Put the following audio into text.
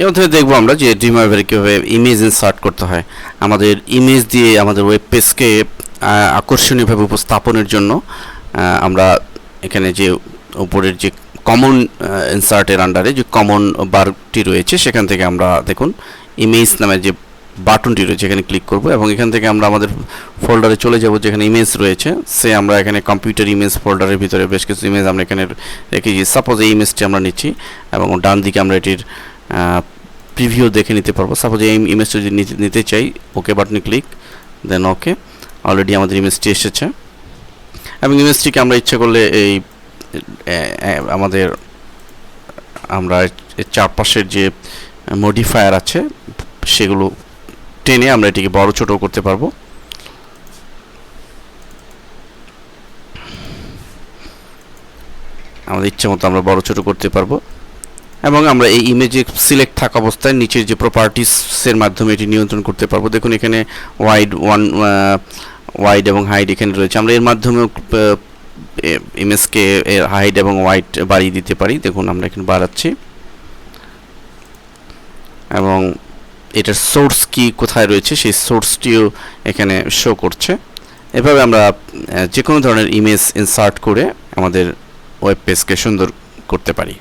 এর মধ্যে দেখব আমরা যে ড্রিমাইভারে কীভাবে ইমেজ ইনসার্ট করতে হয়। আমাদের ইমেজ দিয়ে আমাদের ওয়েব পেজকে আকর্ষণীয়ভাবে উপস্থাপনের জন্য আমরা এখানে যে উপরের যে কমন ইনসার্টের আন্ডারে যে কমন বারটি রয়েছে, সেখান থেকে আমরা দেখুন ইমেজ নামে যে বাটনটি রয়েছে, এখানে ক্লিক করব এবং এখান থেকে আমরা আমাদের ফোল্ডারে চলে যাব যেখানে ইমেজ রয়েছে। সে আমরা এখানে কম্পিউটার ইমেজ ফোল্ডারের ভিতরে বেশ কিছু ইমেজ আমরা এখানে রেখেছি সাপোজ এই ইমেজটি আমরা নিচ্ছি এবং ডান দিকে আমরা এটির প্রিভিউ দেখে নিতে পারব। সাপোজ এই ইমেজটা যদি নিতে- চাই ওকে বাটনে ক্লিক দেন ওকে অলরেডি আমাদের ইমেজটি এসেছে। এবং ইমেজটিকে আমরা ইচ্ছে করলে এই আমাদের, আমরা চারপাশের যে মডিফায়ার আছে, সেগুলো টেনে আমরা এটিকে বড় ছোট করতে পারব। আমাদের ইচ্ছে মতো আমরা বড় ছোট করতে পারব। এবং আমরা এই ইমেজে সিলেক্ট থাকা অবস্থায় নিচের যে প্রপার্টিসের মাধ্যমে এটি নিয়ন্ত্রণ করতে পারব। দেখুন, এখানে ওয়াইড ওয়ান ওয়াইড এবং হাইড এখানে রয়েছে। আমরা এর মাধ্যমেও ইমেজকে এর হাইড এবং ওয়াইড বাড়িয়ে দিতে পারি। দেখুন, আমরা এখানে বাড়াচ্ছি। এবং এটার সোর্স কি কোথায় রয়েছে, সেই সোর্সটিও এখানে শো করছে। এভাবে আমরা যে কোনো ধরনের ইমেজ ইনসার্ট করে আমাদের ওয়েব পেজকে সুন্দর করতে পারি।